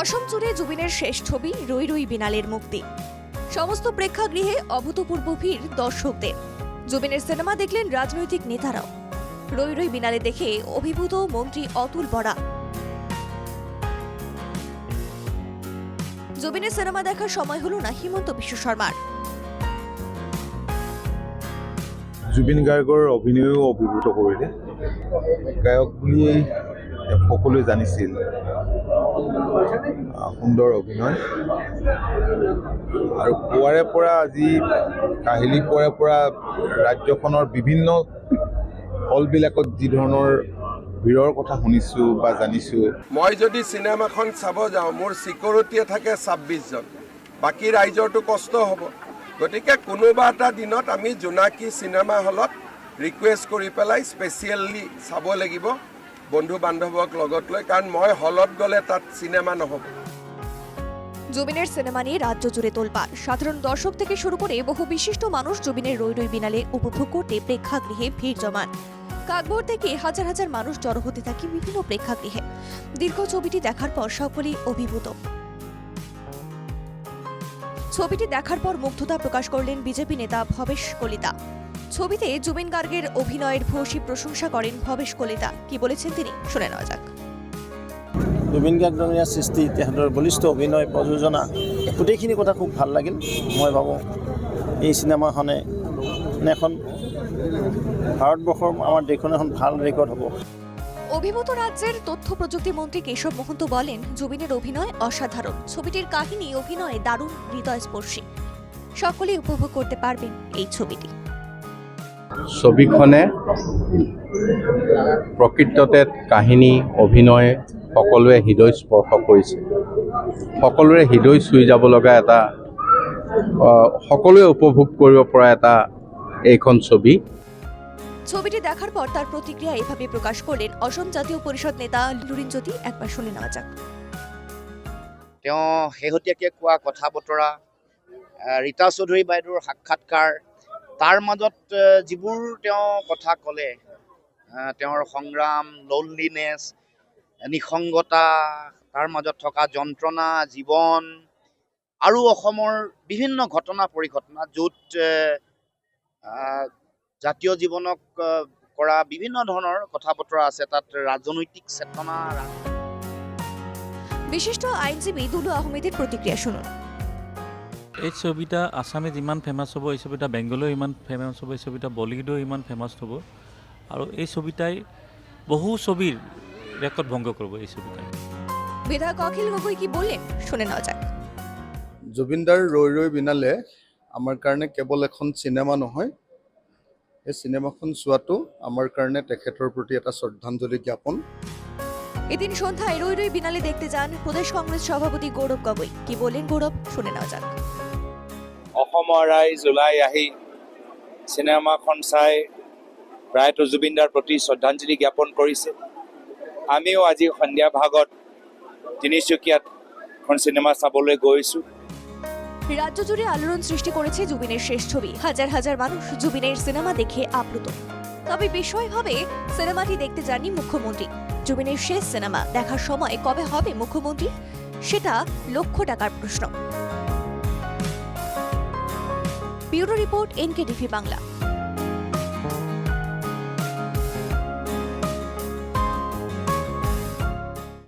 অসম জুড়ে জুবিনের শেষ ছবি রই রই বিনালের মুক্তি। সমস্ত প্রেক্ষাগৃহে অভূতপূর্ব ভিড় দর্শকদের। জুবিনের সিনেমা দেখলেন রাজনৈতিক নেতারাও। রই রই বিনালে দেখে অভিভূত মন্ত্রী অতুল বরা। জুবিনের সিনেমা দেখার সময় হলো না হিমন্ত বিশ্ব শর্মার। জুবিন গাৰ্গৰ অভিনয়েও অভিভূত কৰিলে গায়ক বুলি সকলোৱে জানিছিল। সুন্দৰ অভিনয়। আৰু পুৱাৰে পৰা আজি কাহিলী পুৱাৰে পৰা ৰাজ্যখনৰ বিভিন্ন হলবিলাকত যি ধৰণৰ ভিৰৰ কথা শুনিছোঁ বা জানিছোঁ। মই যদি চিনেমাখন চাব যাওঁ মোৰ চিকিউৰিটিয়ে থাকে ছাব্বিছজন বাকী ৰাইজৰটো কষ্ট হ'ব। গতিকে কোনোবা এটা দিনত আমি জোনাকী চিনেমা হলত ৰিকুৱেষ্ট কৰি পেলাই স্পেচিয়েলি চাব লাগিব। বন্ধু বান্ধৱক লগত লৈ, কাৰণ মই হলত গ'লে তাত চিনেমা নহ'ব। জুবিনের সিনেমা নিয়ে রাজ্য জুড়ে তোলপাড় সাধারণ দর্শক থেকে শুরু করে বহু বিশিষ্ট মানুষ জুবিনের রই রই বিনালে উপভোগ করতে প্রেক্ষাগৃহে ভিড় জমান। কাকভোর থেকে হাজার হাজার মানুষ জড়ো হতে থাকে বিভিন্ন প্রেক্ষাগৃহে। দীর্ঘ ছবিটি দেখার পর সকলেই অভিভূত। ছবিটি দেখার পর মুগ্ধতা প্রকাশ করলেন বিজেপি নেতা ভবেশ কলিতা। ছবিতে জুবিন গার্গের অভিনয়ের ভূয়সী প্রশংসা করেন ভবেশ কলিতা। কি বলেছেন তিনি? শুনে নেওয়া যাক। জুবিন গাৰ্গডঙৰীয়া সৃষ্টি তেখেতৰ বলিষ্ঠ অভিনয় প্ৰযোজনা গোটেইখিনি কথা খুব ভালো লাগিল মই ভাবোঁ এই চিনেমাখনে এখন ভাৰতবৰ্ষৰ আমাৰ দেশখন এখন ভালো ৰেকৰ্ড হ'ব। অভিভূত রাজ্যের তথ্য প্রযুক্তি মন্ত্রী কেশব মহন্ত বলেন জুবিনের অভিনয় অসাধারণ। ছবিটির কাহিনী অভিনয়ে দারুণ হৃদয়স্পর্শী। সকলেই উপভোগ করতে পারবেন এই ছবিটি। ছবিখনে প্ৰকৃততে কাহিনী অভিনয় সকলোৱে হৃদয় স্পৰ্শ কৰিছে। সকলোৰে হৃদয় চুই যাব লগা এটা সকলোৱে উপভোগ কৰিব পৰা এটা এইখন ছবি। ছবিটি দেখার পর তার প্রতিক্রিয়া এভাবে প্রকাশ করলেন অসম জাতীয় পরিষদ নেতা লুরিন জ্যোতি। একবার শুনে নেওয়া যাক। তেওঁ শেহতীয়াকৈ কোৱা কথা বতৰা ৰীতা চৌধুৰী বাইদেউৰ সাক্ষাৎকাৰ তাৰ মাজত যিবোৰ তেওঁ কথা ক'লে তেওঁৰ সংগ্ৰাম লোনলিনেছ নিসংগতা, তাৰ মাজত থকা যন্ত্ৰণা, জীৱন, আৰু অসমৰ বিভিন্ন ঘটনা, পৰিঘটনা, য'ত জাতীয় জীৱনক কৰা বিভিন্ন ধৰণৰ কথা বতৰা আছে, তাত ৰাজনৈতিক চেতনা বিশিষ্ট আইনজীবী দুলু আহমেদের প্রতিক্রিয়া শুনুন। এই ছবিটা আসামে যিমান ফেমাছ হ'ব এই ছবিটা বেংগলেও ইমান ফেমাছ হ'ব এই ছবিটা বলিউডেও ইমান ফেমাছ হ'ব। আৰু এই ছবিটাই বহু ছবিৰ ৰেকৰ্ড ভংগ কৰিব এই ছবিটাই। বিধায়ক অখিল গগৈ কি বললেন শুনে নেওয়া যাক। জুবিনদাৰ ৰৈ ৰৈ বিনালে আমাৰ কাৰণে কেৱল এখন চিনেমা নহয় এই চিনেমাখন চোৱাটো আমাৰ কাৰণে তেখেতৰ প্ৰতি এটা শ্ৰদ্ধাঞ্জলি জ্ঞাপন। এদিন সন্ধ্যায় রই রই বিনালে দেখতে যান প্রদেশ কংগ্রেস সভাপতি গৌরব গগৈ। কি বললেন গৌরব শুনে নেওয়া যাক। অসমৰ ৰাইজ ওলাই আহি চিনেমাখন চাই প্ৰয়াত জুবিনদাৰ প্ৰতি শ্ৰদ্ধাঞ্জলি জ্ঞাপন কৰিছে। আমিও আজি সন্ধিয়া ভাগত তিনিচুকীয়াত এখন চিনেমা চাবলৈ গৈছোঁ। রাজ্য জুড়ে আলোড়ন সৃষ্টি করেছে জুবিনের শেষ ছবি। হাজার হাজার মানুষ জুবিনের সিনেমা দেখে আপ্লুত। তবে বিষয় হবে সিনেমাটি দেখতে যাননি মুখ্যমন্ত্রী। জুবিনের শেষ সিনেমা দেখার সময় কবে হবে মুখ্যমন্ত্রী? সেটা লক্ষ টাকার প্রশ্ন। Bureau report NK Bangla.